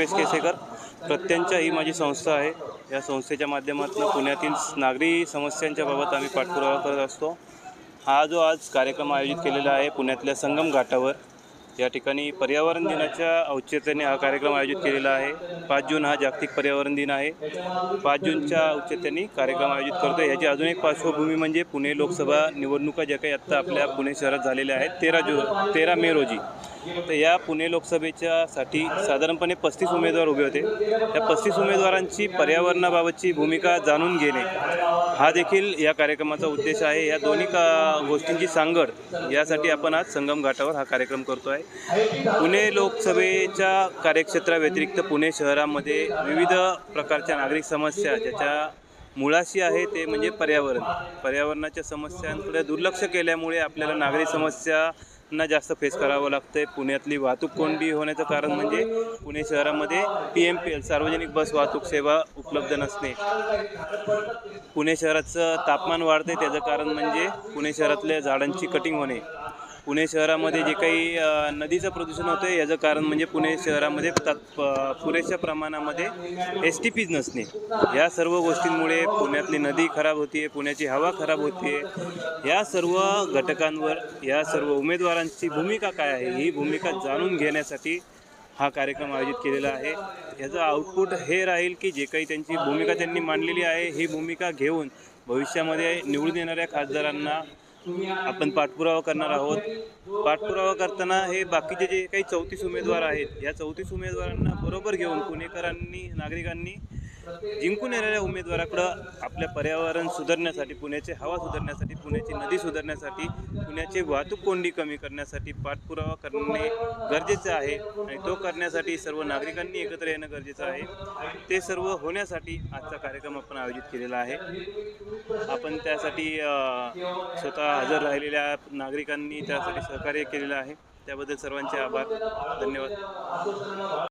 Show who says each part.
Speaker 1: रुपेश केसेकर. प्रत्यंचा ही माझी संस्था आहे. या संस्थेच्या माध्यमातून पुण्यातील नागरी समस्यांच्या बाबत आम्ही पाठपुरावा करत असतो. हा जो आज कार्यक्रम आयोजित केलेला आहे पुण्यातल्या संगम घाटावर या ठिकाणी पर्यावरण दिनाच्या औचित्याने हा कार्यक्रम आयोजित केलेला आहे. पाच जून हा जागतिक पर्यावरण दिन आहे. पाच जूनच्या औचित्याने कार्यक्रम आयोजित करतो याची अजून एक पार्श्वभूमी म्हणजे पुणे लोकसभा निवडणुका ज्या काही आत्ता आपल्या पुणे शहरात झालेल्या आहेत तेरा जू तेरा मे रोजी. तर या पुणे लोकसभेच्या साठी साधारणपणे पस्तीस उमेदवार उभे होते. या पस्तीस उमेदवारांची पर्यावरणाबाबतची भूमिका जाणून घेणे हा देखील या कार्यक्रमाचा उद्देश आहे. या दोन्ही का गोष्टींची सांगड यासाठी आपण आज संगम घाटावर हा कार्यक्रम करतो आहे पुणे लोकसभेच्या कार्यक्षेत्राव्यतिरिक्त पुणे शहरामध्ये विविध प्रकारच्या नागरिक समस्या ज्याच्या मुळाशी आहे ते म्हणजे पर्यावरण. पर्यावरणाच्या समस्यांकडे दुर्लक्ष केल्यामुळे आपल्याला नागरी ना जास्त फेस करावं लागतंय. पुण्यातली वाहतूक कोंडी होण्याचं कारण म्हणजे पुणे शहरामध्ये पी एम पी एल सार्वजनिक बस वाहतूक सेवा उपलब्ध नसणे. पुणे शहराचं तापमान वाढते त्याचं कारण म्हणजे पुणे शहरातल्या झाडांची कटिंग होणे. पुणे शहरामध्ये जे काही नदीचं प्रदूषण होतं आहे याचं कारण म्हणजे पुणे शहरामध्ये तात पुरेशा प्रमाणामध्ये एस टी पीज नसणे. या सर्व गोष्टींमुळे पुण्यातली नदी खराब होती पुण्याची हवा खराब होते या सर्व घटकांवर या सर्व उमेदवारांची भूमिका काय आहे ही भूमिका जाणून घेण्यासाठी हा कार्यक्रम आयोजित केलेला आहे. याचं आउटपुट हे राहील की जे काही त्यांची भूमिका त्यांनी मांडलेली आहे ही भूमिका घेऊन भविष्यामध्ये निवडून येणाऱ्या खासदारांना आपण पाठपुरावा करणार आहोत. पाठपुरावा करताना हे बाकीचे जे काही चौतीस उमेदवार आहेत या चौतीस उमेदवारांना बरोबर घेऊन पुणेकरांनी नागरिकांनी जिंकून येणाऱ्या उमेदवाराकडं आपल्या पर्यावरण सुधारण्यासाठी पुण्याची हवा सुधारण्यासाठी पुण्याची नदी सुधारण्यासाठी पुण्याची वाहतूक कोंडी कमी करण्यासाठी पाठपुरावा करणे गरजेचं आहे आणि तो करण्यासाठी सर्व नागरिकांनी एकत्र येणं गरजेचं आहे. ते सर्व होण्यासाठी आजचा कार्यक्रम आपण आयोजित केलेला आहे. आपण त्यासाठी स्वतः हजर राहिलेल्या नागरिकांनी त्यासाठी सहकार्य केलेलं आहे. त्याबद्दल सर्वांचे आभार. धन्यवाद.